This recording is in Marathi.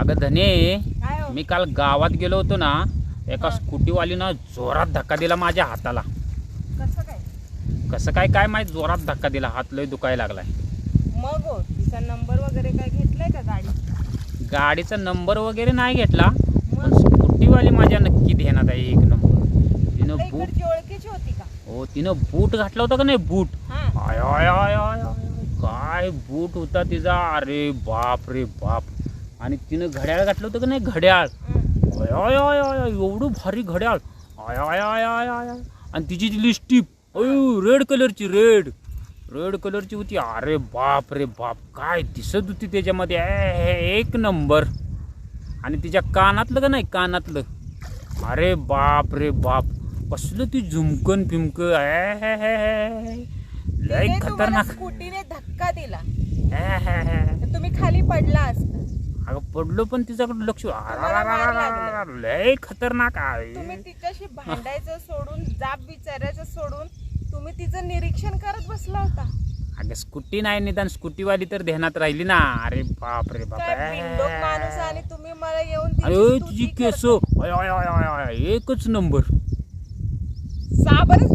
अगं धने काय हो? मी काल गावात गेलो होतो ना एका हा. स्कूटीवालीनं जोरात धक्का दिला माझ्या हाताला कसं काय कसं काय काय माहीत जोरात धक्का दिला हात लय दुखायला लागलाय मग हो तिचा नंबर वगैरे काय घेतलाय का गाडी गाडीचा नंबर वगैरे नाही घेतला पण मग स्कूटीवाली माझ्या नक्की ध्यानात आहे एक नंबर तिनं आपल्या बूट इकडची ओळखीची होती का हो तिनं बूट घातला होता का नाही बूट हा आय आय आय आय आय. काय बूट होता तिचा अरे बाप रे बाप आणि तिनं घड्याळ घातलं होतं का नाही? घड्याळ. आय आय आय आय आय, एवढं भारी घड्याळ. आय आय आय आय आय. आणि तिची ती लिस्टिप अयो रेड कलरची रेड रेड कलरची होती. अरे बाप रे बाप काय दिसत होती त्याच्यामध्ये? एक नंबर. आणि तिच्या कानातलं का नाही? कानातलं. अरे बाप रे बाप कसलं ती झुमकन हे. लय खतरनाक. स्कूटीने धक्का दिला. तुम्ही खाली पडला असता अगं पडलो पण तिच्याकडे लक्ष. लय खतरनाक आहे तिच्याशी भांडायचं सोडून जाब विचारायचं सोडून तुम्ही तिचं निरीक्षण करत बसला होता अगं स्कूटी नाही निदान स्कूटीवाली तर ध्यानात राहिली ना अरे बाप रे बाप तुम्ही मला येऊन एकच नंबर साबणच